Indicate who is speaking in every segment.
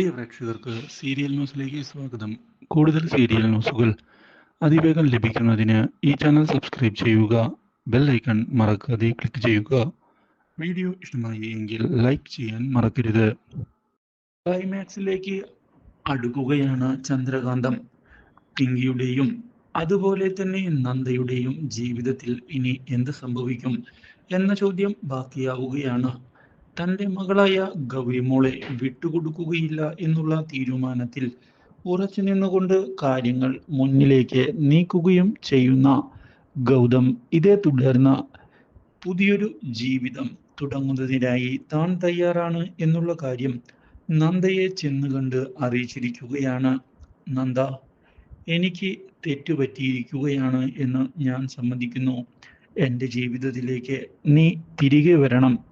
Speaker 1: പ്രിയ പ്രേക്ഷകർക്ക് സീരിയൽ ന്യൂസിലേക്ക് സ്വാഗതം. കൂടുതൽ സീരിയൽ ന്യൂസുകൾ അതിവേഗം ലഭിക്കുന്നതിന് ഈ ചാനൽ സബ്സ്ക്രൈബ് ചെയ്യുക ബെൽ ഐക്കൺ മറക്കാതെ ക്ലിക്ക് ചെയ്യുക. വീഡിയോ ഇഷ്ടമായി എങ്കിൽ ലൈക്ക് ചെയ്യാൻ മറക്കരുത്. ക്ലൈമാക്സിലേക്ക് അടുക്കുകയാണ് ചന്ദ്രകാന്തം. പിങ്കിയുടെയും അതുപോലെ തന്നെ നന്ദയുടെയും ജീവിതത്തിൽ ഇനി എന്ത് സംഭവിക്കും എന്ന ചോദ്യം ബാക്കിയാവുകയാണ്. തന്റെ മകളായ ഗൗരിമോളെ വിട്ടുകൊടുക്കുകയില്ല എന്നുള്ള തീരുമാനത്തിൽ ഉറച്ചു നിന്നുകൊണ്ട് കാര്യങ്ങൾ മുന്നിലേക്ക് നീക്കുകയും ചെയ്യുന്ന ഗൗതം ഇതേ തുടർന്ന് പുതിയൊരു ജീവിതം തുടങ്ങുന്നതിനായി താൻ തയ്യാറാണ് എന്നുള്ള കാര്യം നന്ദയെ ചെന്ന് കണ്ട് അറിയിച്ചിരിക്കുകയാണ്. നന്ദ എനിക്ക് തെറ്റുപറ്റിയിരിക്കുകയാണ് എന്ന് ഞാൻ സമ്മതിക്കുന്നു. എന്റെ ജീവിതത്തിലേക്ക് നീ തിരികെ വരണം.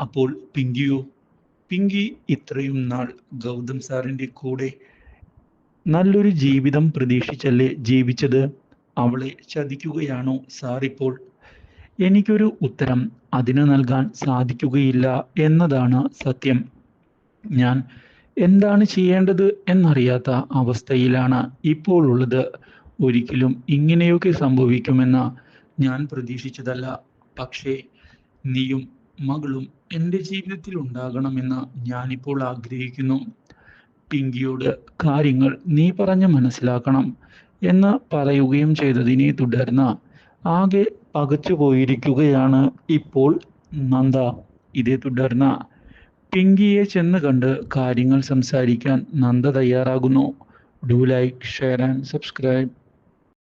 Speaker 1: അപ്പോൾ പിങ്കിയോ പിങ്കി ഇത്രയും നാൾ ഗൗതം സാറിന്റെ കൂടെ നല്ലൊരു ജീവിതം പ്രതീക്ഷിച്ചല്ലേ ജീവിച്ചത്? അവളെ ചതിക്കുകയാണോ സാറിപ്പോൾ എനിക്കൊരു ഉത്തരം അതിന് നൽകാൻ സാധിക്കുകയില്ല എന്നതാണ് സത്യം. ഞാൻ എന്താണ് ചെയ്യേണ്ടത് എന്നറിയാത്ത അവസ്ഥയിലാണ് ഇപ്പോൾ ഉള്ളത്. ഒരിക്കലും ഇങ്ങനെയൊക്കെ സംഭവിക്കുമെന്ന് ഞാൻ പ്രതീക്ഷിച്ചതല്ല. പക്ഷേ നീയും മകളും എന്റെ ജീവിതത്തിൽ ഉണ്ടാകണമെന്ന് ഞാനിപ്പോൾ ആഗ്രഹിക്കുന്നു. പിങ്കിയോട് കാര്യങ്ങൾ നീ പറഞ്ഞ് മനസ്സിലാക്കണം എന്ന് പറയുകയും ചെയ്തതിനെ തുടർന്ന് ആകെ പകച്ചു പോയിരിക്കുകയാണ് ഇപ്പോൾ നന്ദ. ഇതേ തുടർന്ന് പിങ്കിയെ ചെന്ന് കണ്ട് കാര്യങ്ങൾ സംസാരിക്കാൻ Nanda തയ്യാറാകുന്നു. Do like share and subscribe